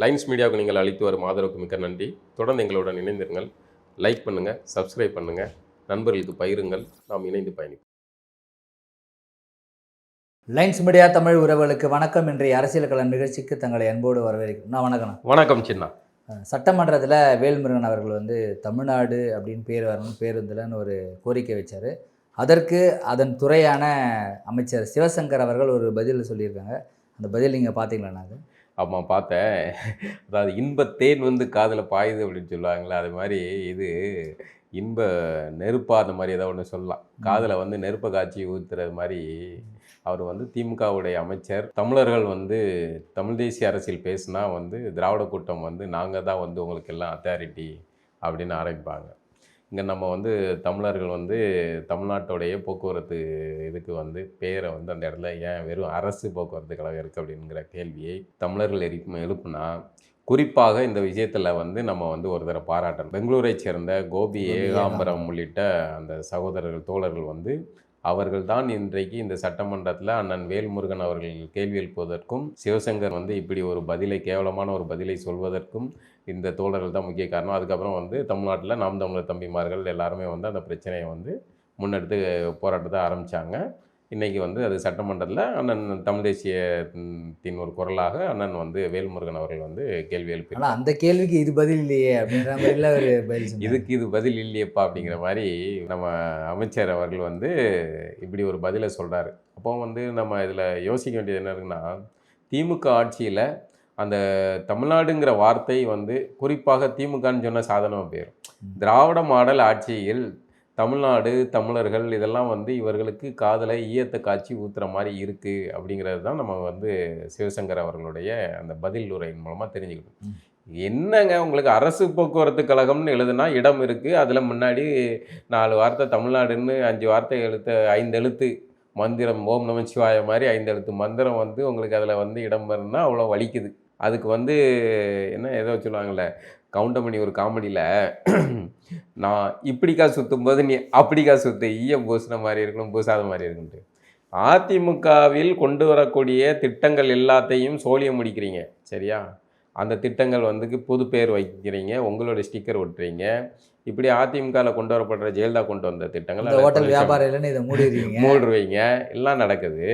Lines மீடியாவுக்கு நீங்கள் அளித்து வரும் ஆதரவுக்கு மிக்க நன்றி. தொடர்ந்து எங்களுடன் இணைந்திருங்கள். லைக் பண்ணுங்கள் சப்ஸ்கிரைப் பண்ணுங்கள் நண்பர்களுக்கு பகிருங்கள். நாம் இணைந்து பயணிப்போம். லைன்ஸ் மீடியா தமிழ் உறவுகளுக்கு வணக்கம். இன்றைய அரசியல் களம் நிகழ்ச்சிக்கு தங்களை அன்போடு வரவேற்கிறேன் நான் வணக்கம். வணக்கம் சின்னா. சட்டமன்றத்தில் வேல்முருகன் அவர்கள் வந்து தமிழ்நாடு அப்படின்னு பேர் வரணும் பேருந்துலன்னு ஒரு கோரிக்கை வச்சார். அதற்கு அதன் துறையான அமைச்சர் சிவசங்கர் அவர்கள் ஒரு பதில் சொல்லியிருக்காங்க. அந்த பதில் நீங்கள் பார்த்தீங்களா அது ஆமாம் பார்த்தேன். அதாவது இன்பத் தேன் வந்து காதில் பாயுது அப்படின்னு சொல்லுவாங்களே அது மாதிரி இது இன்ப நெருப்பா அந்த மாதிரி ஏதோ ஒன்று சொல்லலாம். காதில் வந்து நெருப்பை காய்ச்சி ஊற்றுறது மாதிரி அவர் வந்து திமுகவுடைய அமைச்சர். தமிழர்கள் வந்து தமிழ் தேசிய அரசியல் பேசுனா வந்து திராவிட கூட்டம் வந்து நாங்கள் தான் வந்து உங்களுக்கு எல்லாம் அத்தாரிட்டி அப்படின்னு ஆரம்பிப்பாங்க. இங்கே நம்ம வந்து தமிழர்கள் வந்து தமிழ்நாட்டுடைய போக்குவரத்து இதுக்கு வந்து பேரை வந்து அந்த இடத்துல ஏன் வெறும் அரசு போக்குவரத்து கழகம் இருக்குது அப்படிங்கிற கேள்வியை தமிழர்கள் எழுப்ப எழுப்புனா குறிப்பாக இந்த விஷயத்தில் வந்து நம்ம வந்து ஒரு தடவை பாராட்டணும். பெங்களூரை சேர்ந்த கோபி ஏகாம்பரம் உள்ளிட்ட அந்த சகோதரர்கள் தோழர்கள் வந்து அவர்கள் தான் இன்றைக்கு இந்த சட்டமன்றத்தில் அண்ணன் வேல்முருகன் அவர்கள் கேள்வி எழுப்புவதற்கும் சிவசங்கர் வந்து இப்படி ஒரு பதிலை கேவலமான ஒரு பதிலை சொல்வதற்கும் இந்த தோழர்கள் தான் முக்கிய காரணம். அதுக்கப்புறம் வந்து தமிழ்நாட்டில் நாம் தமிழர் தம்பிமார்கள் எல்லாருமே வந்து அந்த பிரச்சனையை வந்து முன்னெடுத்து போராட்டத்தை ஆரம்பித்தாங்க இன்றைக்கி வந்து அது சட்டமன்றத்தில் அண்ணன் தமிழ் தேசியத்தின் ஒரு குரலாக அண்ணன் வந்து வேல்முருகன் அவர்கள் வந்து கேள்வி எழுப்பி ஆனால் அந்த கேள்விக்கு இது பதில் இல்லையே அப்படின்ற மாதிரிலாம் ஒரு பதில் சொன்னார். இதுக்கு இது பதில் இல்லையப்பா அப்படிங்கிற மாதிரி நம்ம அமைச்சர் அவர்கள் வந்து இப்படி ஒரு பதிலை சொல்கிறாரு அப்போ வந்து நம்ம இதில் யோசிக்க வேண்டியது என்ன இருக்குன்னா திமுக ஆட்சியில் அந்த தமிழ்நாடுங்கிற வார்த்தை வந்து குறிப்பாக திமுகன்னு சொன்ன சாதனமாக போயிடும் திராவிட மாடல் ஆட்சியில் தமிழ்நாடு தமிழர்கள் இதெல்லாம் வந்து இவர்களுக்கு காதலை ஈயத்தை காய்ச்சி ஊத்துற மாதிரி இருக்குது அப்படிங்கிறது தான் நம்ம வந்து சிவசங்கர் அவர்களுடைய அந்த பதில் உரையின் மூலமாக தெரிஞ்சுக்கணும் என்னங்க உங்களுக்கு அரசு போக்குவரத்து கழகம்னு எழுதுனா இடம் இருக்குது அதில் முன்னாடி நாலு வார்த்தை தமிழ்நாடுன்னு அஞ்சு வார்த்தை எழுத்து ஐந்து எழுத்து மந்திரம் ஓம் நம சிவாய மாதிரி ஐந்து எழுத்து மந்திரம் வந்து உங்களுக்கு அதில் வந்து இடம் வரும்னா அவ்வளோ வலிக்குது. அதுக்கு வந்து என்ன ஏதோ சொல்லுவாங்கள்ல கவுண்டமணி ஒரு காமெடியில் நான் இப்படிக்கா சுற்றும் போது நீ அப்படிக்கா சுத்து ஈயம் பூசின மாதிரி இருக்கணும் பூசாத மாதிரி இருக்குன்ட்டு அதிமுகவில் கொண்டு வரக்கூடிய திட்டங்கள் எல்லாத்தையும் சோழியம் முடிக்கிறீங்க சரியா? அந்த திட்டங்கள் வந்து புது பேர் வைக்கிறீங்க உங்களோட ஸ்டிக்கர் ஒட்டுறீங்க. இப்படி அதிமுகவில் கொண்டு வரப்படுற ஜெயலலிதா கொண்டு வந்த திட்டங்கள் ஹோட்டல் வியாபாரம் இல்லைன்னு இதை மூடிடுவீங்க மூடுவீங்க எல்லாம் நடக்குது.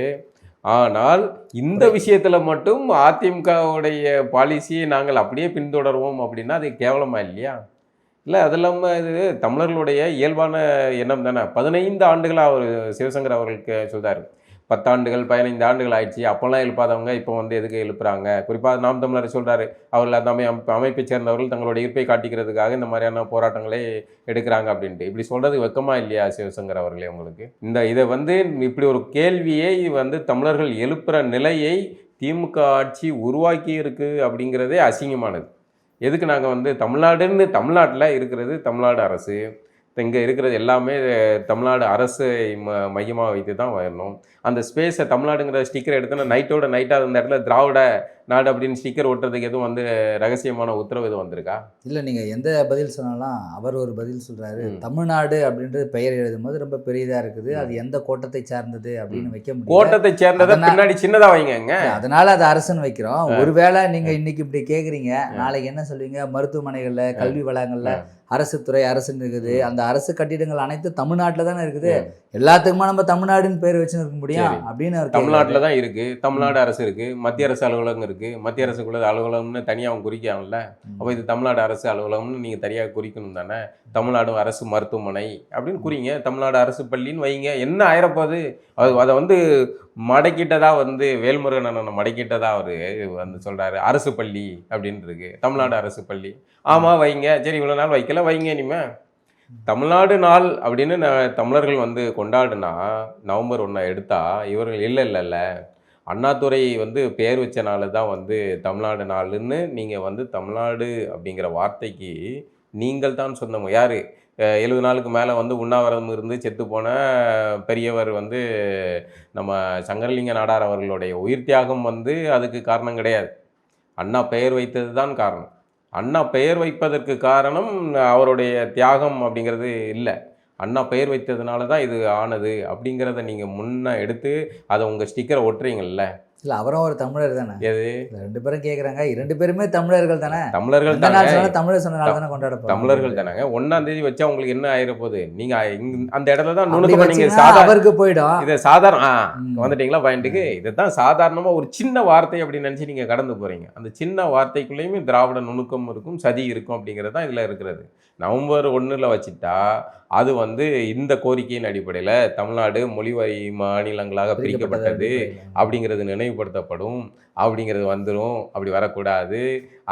ஆனால் இந்த விஷயத்தில் மட்டும் அதிமுகவுடைய பாலிசியை நாங்கள் அப்படியே பின்தொடர்வோம் அப்படின்னா அது கேவலமா இல்லையா? இல்லை அது இல்லாமல் இது தமிழர்களுடைய இயல்பான எண்ணம் தானே? பதினைந்து ஆண்டுகளாக அவர் சிவசங்கர் அவர்களுக்கு சொல்றாரு. பத்தாண்டுகள் பதினைந்து ஆண்டுகள் ஆயிடுச்சு. அப்போல்லாம் எழுப்பாதவங்க இப்போ வந்து எதுக்கு எழுப்புறாங்க? குறிப்பாக நாம் தமிழர் சொல்கிறாரு அவர்கள் அந்த அமை அமைப்பை சேர்ந்தவர்கள் தங்களுடைய இருப்பை காட்டிக்கிறதுக்காக இந்த மாதிரியான போராட்டங்களே எடுக்கிறாங்க அப்படின்ட்டு. இப்படி சொல்கிறது வெக்கமாக இல்லையா சிவசங்கர் அவர்களே உங்களுக்கு? இந்த இதை வந்து இப்படி ஒரு கேள்வியை வந்து தமிழர்கள் எழுப்புகிற நிலையை திமுக ஆட்சி உருவாக்கி இருக்குது அப்படிங்கிறதே அசிங்கமானது. எதுக்கு நாங்கள் வந்து தமிழ்நாடுன்னு தமிழ்நாட்டில் இருக்கிறது தமிழ்நாடு அரசு? இங்கே இருக்கிறது எல்லாமே தமிழ்நாடு அரசை ம மையமாக வைத்து தான் வரணும். அந்த ஸ்பேஸை தமிழ்நாடுங்கிற ஸ்டிக்கர் எடுத்தோன்னா நைட்டோட நைட்டாக அந்த இடத்துல திராவிட நாடு அப்படின்னு ஸ்டிக்கர் ஒட்டுறதுக்கு எதுவும் வந்து ரகசியமான உத்தரவு எதுவும் வந்திருக்கா? இல்லை நீங்கள் எந்த பதில் சொன்னாலும் அவர் ஒரு பதில் சொல்கிறாரு. தமிழ்நாடு அப்படின்றது பெயர் எழுதும்போது ரொம்ப பெரியதாக இருக்குது. அது எந்த கோட்டத்தை சார்ந்தது அப்படின்னு வைக்க முடியும் கோட்டத்தை சேர்ந்ததை பின்னாடி சின்னதாக வைங்கங்க அதனால அது அரசுன்னு வைக்கிறோம். ஒருவேளை நீங்க இன்னைக்கு இப்படி கேக்குறீங்க நாளைக்கு என்ன சொல்வீங்க? மருத்துவமனைகள்ல கல்வி வளங்கள்ல அரசு துறை அரசுன்னு இருக்குது. அந்த அரசு கட்டிடங்கள் அனைத்து தமிழ்நாட்டுல தானே இருக்குது. எல்லாத்துக்குமா நம்ம தமிழ்நாடுன்னு பேர் வச்சுன்னு இருக்க முடியும். அப்படின்னு தமிழ்நாட்டில் தான் இருக்கு. தமிழ்நாடு அரசு இருக்கு. மத்திய அரசு அலுவலகம் இருக்கு. மத்திய அரசுக்குள்ள அலுவலகம்னு தனியாக அவன் குறிக்காங்கல்ல அப்போ இது தமிழ்நாடு அரசு அலுவலகம்னு நீங்கள் தனியாக குறிக்கணும் தானே? தமிழ்நாடு அரசு மருத்துவமனை அப்படின்னு குறிங்க. தமிழ்நாடு அரசு பள்ளின்னு வைங்க. என்ன ஆயிரப்போகுது அது? அதை வந்து மடக்கிட்டதா வந்து வேல்முருகன் அண்ணனை மடக்கிட்டதா அவர் வந்து சொல்றாரு. அரசு பள்ளி அப்படின்னு இருக்கு தமிழ்நாடு அரசு பள்ளி. ஆமாம் வைங்க. சரி இவ்வளோ நாள் வைக்கல. வைங்க இனிமே. தமிழ்நாடு நாள் அப்படின்னு நான் தமிழர்கள் வந்து கொண்டாடுனா நவம்பர் ஒன்றை எடுத்தா இவர்கள் இல்லை இல்லை இல்லை. அண்ணாதுறை வந்து பேர் வச்ச நாள் தான் வந்து தமிழ்நாடு நாளுன்னு நீங்கள் வந்து தமிழ்நாடு அப்படிங்கிற வார்த்தைக்கு நீங்கள் தான் சொந்தம். யார்? எழுபது நாளுக்கு மேலே வந்து உண்ணாவிரதம் இருந்து செத்து போன பெரியவர் வந்து நம்ம சங்கரலிங்க நாடார் அவர்களுடைய உயிர் தியாகம் வந்து அதுக்கு காரணம் கிடையாது. அண்ணா பெயர் வைத்தது தான் காரணம். அண்ணா பெயர் வைப்பதற்கு காரணம் அவருடைய தியாகம் அப்படிங்கிறது இல்லை. அண்ணா பெயர் வைத்ததுனால தான் இது ஆனது அப்படிங்கிறத நீங்கள் முன்னே எடுத்து அதை உங்கள் ஸ்டிக்கரை ஒட்டுறீங்கள்ல இல்ல அவரும் ஒரு தமிழர் தானே? எது? ரெண்டு பேரும் கேக்குறாங்க. இரண்டு பேருமே தமிழர்கள் தானே? தமிழர்கள் தானே? தமிழர் சொன்ன நாள் தானே கொண்டாட. தமிழர்கள் தானங்க. ஒன்னாம் தேதி வச்சா உங்களுக்கு என்ன ஆயிர போகுது? நீங்க இங்க- அந்த இடத்துல தான் அப்படி நுணுக்கமா நீங்க வச்சீங்கன்னா சாதாரண அவருக்கு போயிடும். இதை சாதாரண ஆ. வந்துட்டீங்களா பாயிண்ட்டுக்கு? இதுதான் சாதாரணமா ஒரு சின்ன வார்த்தை அப்படின்னு நினைச்சு நீங்க கடந்து போறீங்க. அந்த சின்ன வார்த்தைக்குள்ளேயுமே திராவிட நுணுக்கம் இருக்கும் சதி இருக்கும் அப்படிங்கிறது தான் இதுல இருக்கிறது. நவம்பர் ஒண்ணுல வச்சுட்டா அது வந்து இந்த கோரிக்கையின் அடிப்படையில தமிழ்நாடு மொழிவாரி மாநிலங்களாக பிரிக்கப்பட்டது அப்படிங்கிறது நினைவுபடுத்தப்படும். அப்படிங்கிறது வந்துடும் அப்படி வரக்கூடாது.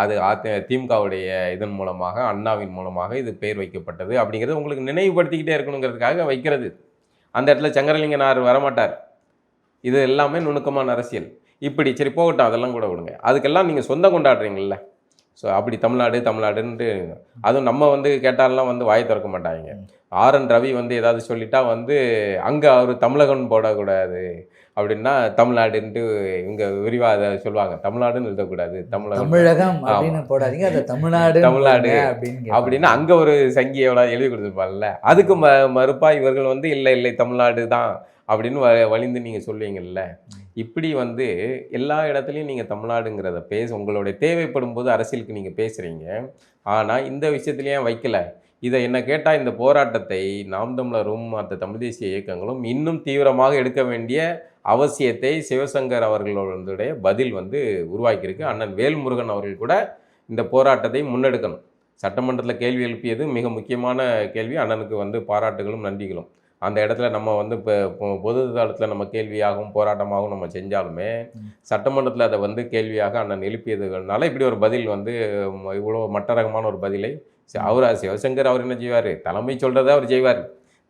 அது அதி திமுகவுடைய இதன் மூலமாக அண்ணாவின் மூலமாக இது பெயர் வைக்கப்பட்டது. அப்படிங்கிறது உங்களுக்கு நினைவுபடுத்திக்கிட்டே இருக்கணுங்கிறதுக்காக வைக்கிறது. அந்த இடத்துல சங்கரலிங்கனார் வரமாட்டார். இது எல்லாமே நுணுக்கமான அரசியல். இப்படி சரி போகட்டும் அதெல்லாம் கூட விடுங்க. அதுக்கெல்லாம் நீங்கள் சொந்தம் கொண்டாடுறீங்கல்ல. ஸோ அப்படி தமிழ்நாடு தமிழ்நாடுன்ட்டு அதுவும் நம்ம வந்து கேட்டாலாம் வந்து வாய் திறக்க மாட்டாங்க. ஆர் என் ரவி வந்து ஏதாவது சொல்லிட்டா வந்து அங்கே அவர் தமிழகன் போடக்கூடாது அப்படின்னா தமிழ்நாடுன்ட்டு இவங்க விரிவாக அதை சொல்லுவாங்க. தமிழ்நாடுன்னு எழுதக்கூடாது தமிழகம் தமிழகம் அப்படின்னு போடாதீங்க அது தமிழ்நாடு தமிழ்நாடு அப்படின்னு. அப்படின்னா அங்க ஒரு சங்கியோட எழுதி கொடுத்துருப்பாங்கல்ல. அதுக்கு ம மறுப்பா இவர்கள் வந்து இல்லை இல்லை தமிழ்நாடு தான் அப்படின்னு வ வழிந்து நீங்கள் சொல்லுவீங்கல்ல. இப்படி வந்து எல்லா இடத்துலையும் நீங்கள் தமிழ்நாடுங்கிறத பேச உங்களுடைய தேவைப்படும் போது அரசியலுக்கு நீங்கள் பேசுகிறீங்க ஆனால் இந்த விஷயத்துல வைக்கல? இதை என்ன கேட்டால் இந்த போராட்டத்தை நாம் தமிழரும் மற்ற தமிழ் தேசிய இயக்கங்களும் இன்னும் தீவிரமாக எடுக்க வேண்டிய அவசியத்தை சிவசங்கர் அவர்களுடைய பதில் வந்து உருவாக்கியிருக்கு. அண்ணன் வேல்முருகன் அவர்கள் கூட இந்த போராட்டத்தை முன்னெடுக்கணும். சட்டமன்றத்தில் கேள்வி எழுப்பியது மிக முக்கியமான கேள்வி. அண்ணனுக்கு வந்து பாராட்டுகளும் நன்றிகளும். அந்த இடத்துல நம்ம வந்து இப்போ பொது தளத்தில் நம்ம கேள்வியாகவும் போராட்டமாகவும் நம்ம செஞ்சாலுமே சட்டமன்றத்தில் அதை வந்து கேள்வியாக அண்ணன் எழுப்பியதுனால இப்படி ஒரு பதில் வந்து இவ்வளோ மட்டரகமான ஒரு பதிலை அவர் சிவசங்கர் அவர் என்ன செய்வார்? தலைமை சொல்கிறத அவர் செய்வார்.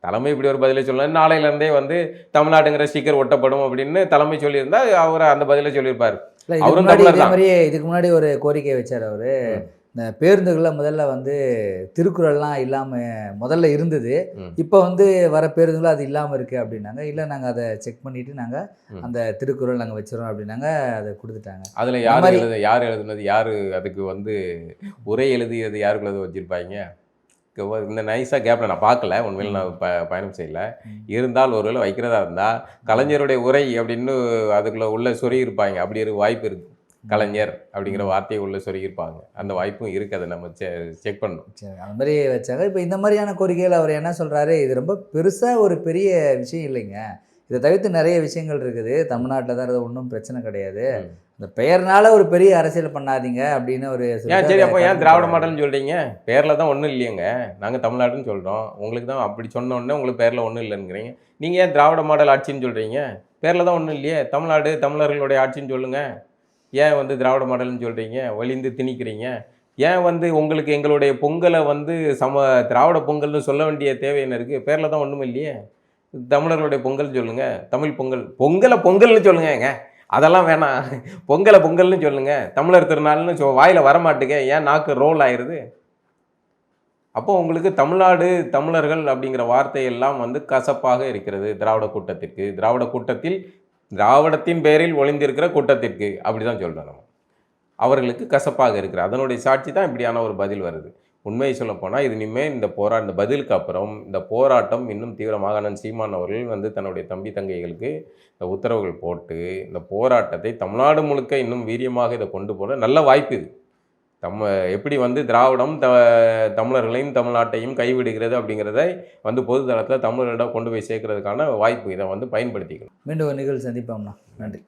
தலைமை இப்படி ஒரு பதிலை சொல்லலாம் நாளையிலேருந்தே வந்து தமிழ்நாடுங்கிற ஸ்டிக்கர் ஒட்டப்படும் அப்படின்னு தலைமை சொல்லியிருந்தா அவர் அந்த பதிலை சொல்லியிருப்பார். அவரும் தமிழர் தான். இதுக்கு முன்னாடி ஒரு கோரிக்கை வச்சார் அவரு. இந்த பேருந்துகள்ல முதல்ல வந்து திருக்குறள்லாம் இல்லாம முதல்ல இருந்தது. இப்போ வந்து வர பேருந்துகள் அது இல்லாம இருக்கு அப்படின்னாங்க. இல்ல நாங்க அதை செக் பண்ணிட்டு நாங்க ம். அந்த திருக்குறள் நாங்க வச்சிரோம் அப்படின்னாங்க அதை கொடுத்துட்டாங்க. அதில் யார் எழுது யார் எழுதுனது யார் அதுக்கு வந்து உரை எழுதியது யாருக்கு எழுத வச்சுருப்பாங்க இந்த நைஸாக கேப்பில் நான் பார்க்கல உண்மையில் நான் ப பயணம் செய்யல. இருந்தால் ஒருவேளை வைக்கிறதா இருந்தால் கலைஞருடைய உரை அப்படின்னு அதுக்குள்ளே உள்ள சொருகியிருப்பாங்க அப்படி ஒரு வாய்ப்பு இருக்கு. கலைஞர் அப்படிங்கிற வார்த்தையை உள்ள சொருகியிருப்பாங்க. அந்த வாய்ப்பும் இருக்குது அதை நம்ம செக் பண்ணணும். சரி அந்த மாதிரி வச்சாங்க. இப்போ இந்த மாதிரியான கோரிக்கைகள் அவர் என்ன சொல்றாரு? இது ரொம்ப பெருசா ஒரு பெரிய விஷயம் இல்லைங்க. இதை தவிர்த்து நிறைய விஷயங்கள் இருக்குது. தமிழ்நாட்டில் தான் இது ஒன்றும் பிரச்சனை கிடையாது. இந்த பெயர்னால ஒரு பெரிய அரசியல் பண்ணாதீங்க அப்படின்னு ஒரு ஏன் சரி அப்போ ஏன் திராவிட மாடல்னு சொல்கிறீங்க பேரில் தான் ஒன்றும் இல்லையேங்க. நாங்கள் தமிழ்நாடுன்னு சொல்கிறோம் உங்களுக்கு தான் அப்படி சொன்ன உடனே உங்களுக்கு பேரில் ஒன்றும் இல்லைங்கிறீங்க நீங்கள் ஏன் திராவிட மாடல் ஆட்சின்னு சொல்கிறீங்க பேரில் தான் ஒன்றும் இல்லையே. தமிழ்நாடு தமிழர்களுடைய ஆட்சின்னு சொல்லுங்கள் ஏன் வந்து திராவிட மாடல்னு சொல்கிறீங்க வலிந்து திணிக்கிறீங்க. ஏன் வந்து உங்களுக்கு எங்களுடைய பொங்கலை வந்து சம திராவிட பொங்கல்னு சொல்ல வேண்டிய தேவை என்ன இருக்குது பேரில் தான் ஒன்றும் இல்லையே. தமிழர்களுடைய பொங்கல் சொல்லுங்கள் தமிழ் பொங்கல். பொங்கலை பொங்கல்னு சொல்லுங்கங்க அதெல்லாம் வேணாம். பொங்கலை பொங்கல்னு சொல்லுங்கள் தமிழர் திருநாள்னு சொ வாயில் வரமாட்டுங்க. ஏன் நாக்கு ரோல் ஆயிருது? அப்போது உங்களுக்கு தமிழ்நாடு தமிழர்கள் அப்படிங்கிற வார்த்தையெல்லாம் வந்து கசப்பாக இருக்கிறது திராவிட கூட்டத்திற்கு. திராவிட கூட்டத்தில் திராவிடத்தின் பெயரில் ஒளிந்திருக்கிற கூட்டத்திற்கு அப்படி தான் சொல்கிறோம் நம்ம. அவர்களுக்கு கசப்பாக இருக்கிற அதனுடைய சாட்சி தான் இப்படியான ஒரு பதில் வருது. உண்மையை சொல்லப்போனால் இது இனிமேல் இந்த போரா இந்த பதிலுக்கு அப்புறம் இந்த போராட்டம் இன்னும் தீவிரமாக அண்ணன் சீமான் அவர்கள் வந்து தன்னுடைய தம்பி தங்கைகளுக்கு இந்த உத்தரவுகள் போட்டு இந்த போராட்டத்தை தமிழ்நாடு முழுக்க இன்னும் வீரியமாக இதை கொண்டு போன நல்ல வாய்ப்பு இது. தம்ம எப்படி வந்து திராவிடம் த தமிழர்களையும் தமிழ்நாட்டையும் கைவிடுகிறது அப்படிங்கிறத வந்து பொது தளத்தில் தமிழர்களிடம் கொண்டு போய் சேர்க்கறதுக்கான வாய்ப்பு இதை வந்து பயன்படுத்திக்கணும். மீண்டும் ஒரு நிகழ்வு நன்றி.